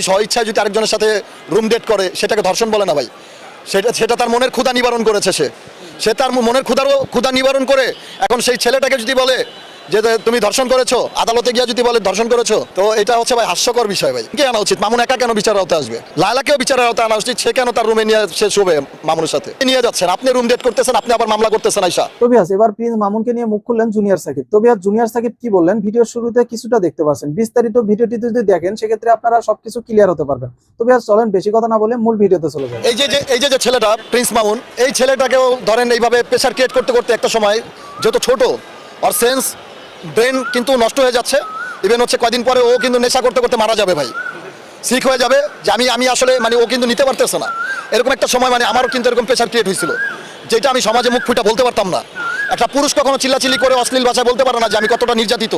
যদি স্বইচ্ছায় যদি আরেকজনের সাথে রুম ডেট করে, সেটাকে ধর্ষণ বলে না ভাই। সেটা সেটা তার মনের ক্ষুধা নিবারণ করেছে সে। সে তার মনের ক্ষুধারও ক্ষুধা নিবারণ করে, এখন সেই ছেলেটাকে যদি বলে যে তুমি ধর্ষণ করেছ আদালতে গিয়ে যদি বলে ধর্ষণ করেছ তো এটা হচ্ছে ভাই হাস্যকর বিষয় ভাই। কে আনা উচিত? মামুন একা কেন বিচারের আওতায় আসবে? লালাকেও বিচারের আওতায় আনা উচিত সে কেন তার রুমে নিয়ে সে শোবে মামুনের সাথে? নিয়ে যাচ্ছেন আপনি রুম ডেট করতেছেন আপনি আবার মামলা করতেছেন আইসা। তবিয়াস এবার প্রিন্স মামুনকে নিয়ে মুখ খুললেন জুনিয়র সাকিব। তবিয়াস জুনিয়র সাকিব কি বললেন? ভিডিওর শুরুতে কিছুটা দেখতে পাচ্ছেন। বিস্তারিত ভিডিওটি যদি দেখেন সেক্ষেত্রে আপনারা সবকিছু ক্লিয়ার হতে পারবেন। তবিয়াস চলেন বেশি কথা না বলে মূল ভিডিওতে চলে যাবেন এই যে যে এই যে যে ছেলেটা প্রিন্স মামুন এই ছেলেটাকেও ধরেন এইভাবে প্রেশার ক্রিয়েট করতে করতে একটা সময় যত ছোট আর সেন্স ব্রেন কিন্তু নষ্ট হয়ে যাচ্ছে। ইভেন হচ্ছে কয়দিন পরে ও কিন্তু নেশা করতে করতে মারা যাবে ভাই। সিক হয়ে যাবে, যে আমি আমি আসলে মানে ও কিন্তু নিতে পারতেছে না। এরকম একটা সময় মানে আমারও কিন্তু এরকম প্রেশার ক্রিয়েট হয়েছিল। যেটা আমি সমাজে মুখ ফুটে বলতে পারতাম না। একটা পুরুষ কখনো চিল্লাচিল্লি করে অশ্লীল ভাষায় বলতে পারে না যে আমি কতটা নির্যাতিত।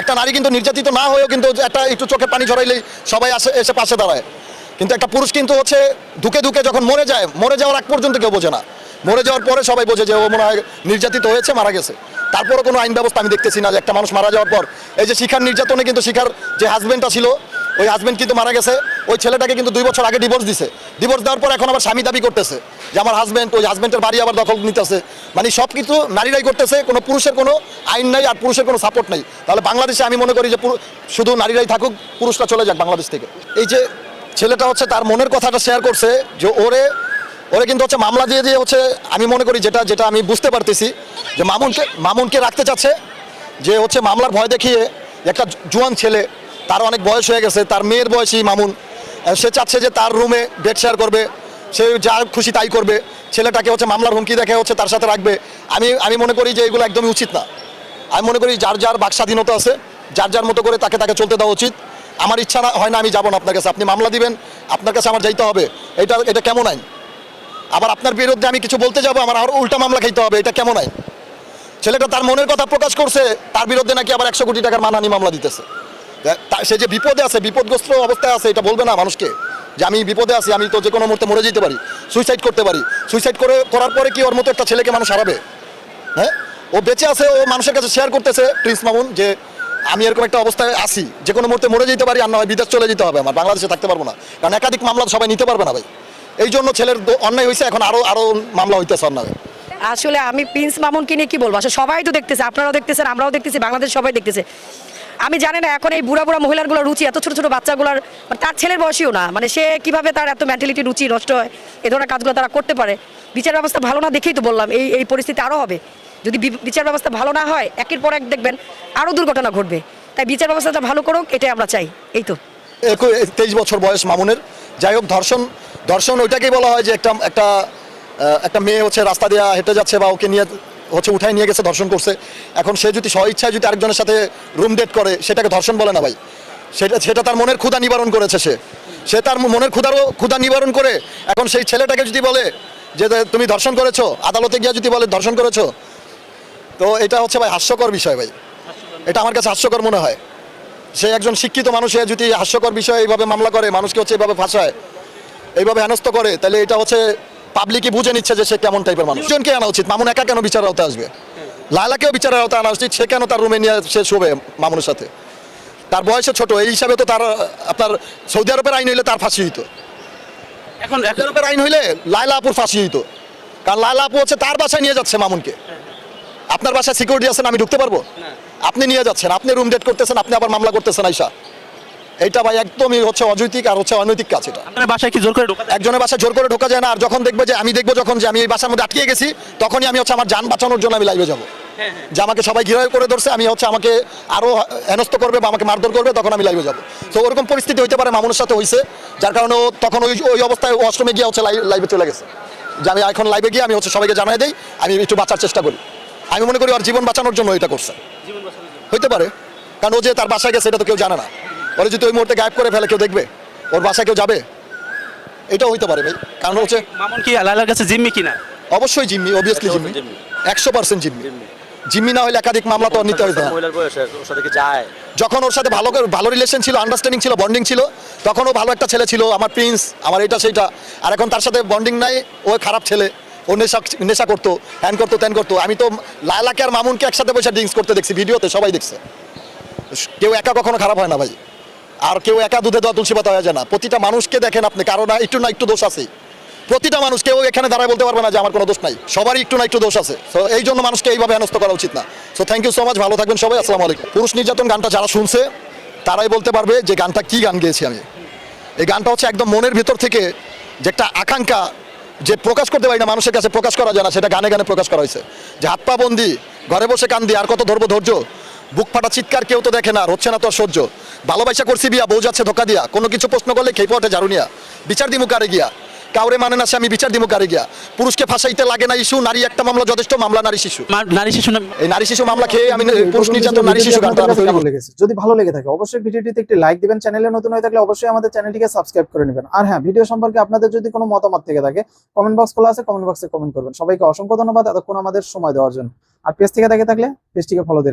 একটা নারী কিন্তু নির্যাতিত না হয়েও কিন্তু একটা একটু চোখে পানি ঝরাইলেই সবাই আসে, এসে পাশে দাঁড়ায়। কিন্তু একটা পুরুষ কিন্তু হচ্ছে ধুকে ধুকে যখন মরে যায়, মরে যাওয়ার আগ পর্যন্ত কেউ বোঝে না। মরে যাওয়ার পরে সবাই বোঝে যে ও মনে হয় নির্যাতিত হয়েছে, মারা গেছে। তারপরে কোনো আইন ব্যবস্থা আমি দেখতেছি না যে একটা মানুষ মারা যাওয়ার পর। এই যে শিখার নির্যাতনে কিন্তু শিখার যে হাজবেন্ডটা ছিল, ওই হাজবেন্ড কিন্তু মারা গেছে। ওই ছেলেটাকে কিন্তু দুই বছর আগে ডিভোর্স দিছে। ডিভোর্স দেওয়ার পর এখন আবার স্বামী দাবি করতেছে যে আমার হাজবেন্ড ওই হাজবেন্ডের বাড়ি আবার দখল নিতেছে। মানে সব কিছু নারীরাই করতেছে, কোনো পুরুষের কোনো আইন নাই আর পুরুষের কোনো সাপোর্ট নাই। তাহলে বাংলাদেশে আমি মনে করি যে শুধু নারীরাই থাকুক, পুরুষরা চলে যাক বাংলাদেশ থেকে। এই যে ছেলেটা হচ্ছে তার মনের কথাটা শেয়ার করছে যে ওরে ওরে কিন্তু হচ্ছে মামলা দিয়ে দিয়ে হচ্ছে আমি মনে করি যেটা যেটা আমি বুঝতে পারতেছি যে মামুনকে মামুনকে রাখতে চাচ্ছে, যে হচ্ছে মামলার ভয় দেখিয়ে একটা জুয়ান ছেলে, তার অনেক বয়স হয়ে গেছে, তার মেয়ের বয়সী মামুন সে চাচ্ছে যে তার রুমে বেড শেয়ার করবে, সে যা খুশি তাই করবে, ছেলেটাকে হচ্ছে মামলার হুমকি দেখে হচ্ছে তার সাথে রাখবে। আমি আমি মনে করি যে এগুলো একদমই উচিত না। আমি মনে করি যার যার বাক স্বাধীনতা আছে, যার যার মতো করে তাকে তাকে চলতে দেওয়া উচিত। আমার ইচ্ছা না হয় না আমি যাব না আপনার কাছে। আপনি মামলা দিবেন, আপনার কাছে আমার যাইতে হবে। এটা এটা কেমন আইন? আবার আপনার বিরুদ্ধে আমি কিছু বলতে যাব, আমার আর উল্টা মামলা খাইতে হবে, এটা কেমন হয়? ছেলেটা তার মনের কথা প্রকাশ করছে, তার বিরুদ্ধে নাকি আবার একশো কোটি টাকার মানহানি মামলা দিতেছে। সে যে বিপদে আছে, বিপদগ্রস্ত অবস্থায় আছে, এটা বলবে না মানুষকে যে আমি বিপদে আছি, আমি তো যে কোনো মুহূর্তে মরে যেতে পারি সুইসাইড করতে পারি। সুইসাইড করে, করার পরে কি ওর মতো একটা ছেলেকে মানুষ হারাবে? হ্যাঁ? ও বেঁচে আছে, ও মানুষের কাছে শেয়ার করতেছে প্রিন্স মামুন যে আমি এরকম একটা অবস্থায় আসি যে কোনো মুহূর্তে মরে যেতে পারি, আর না হয় বিদেশ চলে যেতে হবে আমার, বাংলাদেশে থাকতে পারব না। কারণ একাধিক মামলা সবাই নিতে পারবে না ভাই। এই জন্য ছেলের অন্যায় হয়েছে এখন আরও আরও মামলা হইতেছে অন্যায়। আসলে আমি প্রিন্স মামুনকে নিয়ে কি বলব? আসলে সবাই তো দেখতেছে আপনারাও দেখতেছেন আমরাও দেখতেছি বাংলাদেশ সবাই দেখতেছে। আমি জানি না এখন এই বুড়া বুড়া মহিলাগুলোর রুচি এত ছোট ছোট বাচ্চাগুলোর মানে তার ছেলের বয়সীও না মানে সে কীভাবে তার এত মেন্টালিটি রুচি নষ্ট হয় এ ধরনের কাজগুলো তারা করতে পারে। বিচার ব্যবস্থা ভালো না দেখেই তো বললাম এই এই পরিস্থিতি আরও হবে। যদি বিচার ব্যবস্থা ভালো না হয় একের পর এক দেখবেন আরও দুর্ঘটনা ঘটবে। তাই বিচার ব্যবস্থাটা ভালো করুক এটাই আমরা চাই এই তো। তেইশ বছর বয়স মামুনের। যাই হোক, ধর্ষণ ধর্ষণ ওইটাকেই বলা হয় যে একটা একটা একটা মেয়ে হচ্ছে রাস্তা দিয়ে হেঁটে যাচ্ছে বা ওকে নিয়ে হচ্ছে উঠায় নিয়ে গেছে, ধর্ষণ করছে। এখন সে যদি স্ব ইচ্ছায় যদি আরেকজনের সাথে রুম ডেট করে, সেটাকে ধর্ষণ বলে না ভাই। সেটা সেটা তার মনের ক্ষুধা নিবারণ করেছে সে। সে তার মনের ক্ষুধারও, ক্ষুধা নিবারণ করে। এখন সেই ছেলেটাকে যদি বলে যে তুমি ধর্ষণ করেছ, আদালতে গিয়ে যদি বলে ধর্ষণ করেছ, তো এটা হচ্ছে ভাই হাস্যকর বিষয় ভাই। এটা আমার কাছে হাস্যকর মনে হয়। সে একজন শিক্ষিত মানুষ যদি হাস্যকর বিষয়ে এইভাবে মামলা করে মানুষকে হচ্ছে এইভাবে ফাঁসায় এইভাবে হেনস্থ করে তাহলে এটা হচ্ছে পাবলিকই বুঝে নিচ্ছে যে সে কেমন টাইপের মানুষ। জনকে আনা উচিত। মামুন একা কেন বিচারের আওতায় আসবে? লালাকেও বিচারের আওতায় আনা উচিত। সে কেন তার রুমে নিয়ে সে শোবে মামুনের সাথে? তার বয়সে ছোট। এই হিসাবে তো তার আপনার সৌদি আরবের আইন হইলে তার ফাঁসি হইতো। এখন সৌদি আরবের আইন হইলে লায়লা আপুর ফাঁসি হইতো। কারণ লায়লা আপু হচ্ছে তার বাসায় নিয়ে যাচ্ছে মামুনকে। আপনার বাসায় সিকিউরিটি আছেন আমি ঢুকতে পারব? আপনি নিয়ে যাচ্ছেন আপনি রুম ডেট করতেছেন আপনি আবার মামলা করতেছেন আইসা। এইটা ভাই একদমই হচ্ছে অযৌতিক আর হচ্ছে অনৈতিক কাজ এটা। আপনার বাসায় কি জোর করে ঢোকা? একজনের বাসায় জোর করে ঢোকা যায় না আর যখন দেখবে যে আমি দেখব যখন যে আমি এই বাসার মধ্যে আটকে গেছি তখনই আমি হচ্ছে আমার যান বাঁচানোর জন্য আমি লাইভে যাব। যে আমাকে সবাই ঘিরায় করে ধরছে আমি হচ্ছে আমাকে আরও হেনস্থ করবে বা আমাকে মারধর করবে তখন আমি লাইভে যাব। তো ওরকম পরিস্থিতি হইতে পারে মামুনের সাথে হয়েছে যার কারণে তখন ওই ওই অবস্থায় অষ্টমে গিয়ে হচ্ছে লাইভে চলে গেছে। যে আমি এখন লাইভে গিয়ে আমি হচ্ছে সবাইকে জানাই দিই আমি একটু বাঁচার চেষ্টা করি। আমি মনে করি ওর জীবন বাঁচানোর জন্য এটা করছে। হইতে পারে। কারণ ও যে তার বাসায় গেছে এটা তো কেউ জানে না। ওরা যদি ওই মুহূর্তে গায়েব করে ফেলে কেউ দেখবে? ওর বাসায় কেউ যাবে? এটাও হইতে পারে ভাই। কারণ হচ্ছে মামুন কি লালার কাছে জিম্মি কিনা? অবশ্যই জিম্মি অবভিয়াসলি জিম্মি। একশো পার্সেন্ট জিম্মি। জিম্মি। না হলে একাধিক মামলা তো নিতে হইতে না। মহিলার বয়সে ওর সাথে কি যায়? যখন ওর সাথে ভালো করে- ভালো রিলেশন ছিল আন্ডারস্ট্যান্ডিং ছিল বন্ডিং ছিল তখন ও ভালো একটা ছেলে ছিল আমার প্রিন্স আমার এটা সেইটা আর এখন তার সাথে বন্ডিং নাই ও খারাপ ছেলে। ও নেশা নেশা করতো হ্যান করতো ত্যান করতো। আমি তো লায়লাকে আর মামুনকে একসাথে বসে ড্রিঙ্কস করতে দেখছি, ভিডিওতে সবাই দেখছে। কেউ একা কখনো খারাপ হয় না ভাই। আর কেউ একা দুধে দেওয়া তুলসী পাতা হয়ে যায় না। প্রতিটা মানুষকে দেখেন আপনি, কারও না একটু না একটু দোষ আছে। প্রতিটা মানুষ কেউ এখানে দাঁড়ায় বলতে পারবে না যে আমার কোনো দোষ নাই। সবারই একটু না একটু দোষ আছে। তো এই জন্য মানুষকে এইভাবে হেনস্থ করা উচিত না। So thank you so much ভালো থাকবেন সবাই। আসসালামু আলাইকুম। পুরুষ নির্যাতন গানটা যারা শুনছে, তারাই বলতে পারবে যে গানটা কি গান গেয়েছি আমি। এই গানটা হচ্ছে একদম মনের ভিতর থেকে যে একটা আকাঙ্ক্ষা যে প্রকাশ করতে পারি না, মানুষের কাছে প্রকাশ করা যায় না, সেটা গানে গানে প্রকাশ করা হয়েছে। যে হাত পা বন্দি, ঘরে বসে কান্দি, আর কত ধরবো ধৈর্য? বুক ফাটা চিৎকার কেউ তো দেখে না হচ্ছে না তো সহ্য। ভালোবাসা করছি বিয়া, বউ যাচ্ছে ধোকা দিয়া, কোনো কিছু প্রশ্ন করলে খেপে ওঠে ঝাড়ুনিয়া। বিচার দিমু আরে গিয়া? কাউরে মানে না সে আমি বিচার দিব কারে গিয়া। পুরুষকে ফাঁসাইতে লাগে না ইস্যু নারী একটা মামলা যথেষ্ট মামলা নারী শিশু। নারী শিশু এই নারী শিশু মামলা খেয়ে আমি পুরুষ নির্যাতন নারী শিশু গানটা আমি আপনাদের ভালো লেগেছে যদি ভালো লেগে থাকে অবশ্যই ভিডিওটিতে একটি লাইক দিবেন চ্যানেলে নতুন হয়ে থাকলে অবশ্যই আমাদের চ্যানেলটিকে সাবস্ক্রাইব করে নেবেন। আর হ্যাঁ ভিডিও সম্পর্কে আপনাদের যদি কোনো মতামত থেকে থাকে কমেন্ট বক্স খোলা আছে কমেন্ট বক্সে কমেন্ট করবেন। সবাইকে অসংখ্য ধন্যবাদ এতক্ষণ আমাদের সময় দেওয়ার জন্য। আর পেজ থেকে দেখে থাকলে পেজটিকে ফলো দিয়ে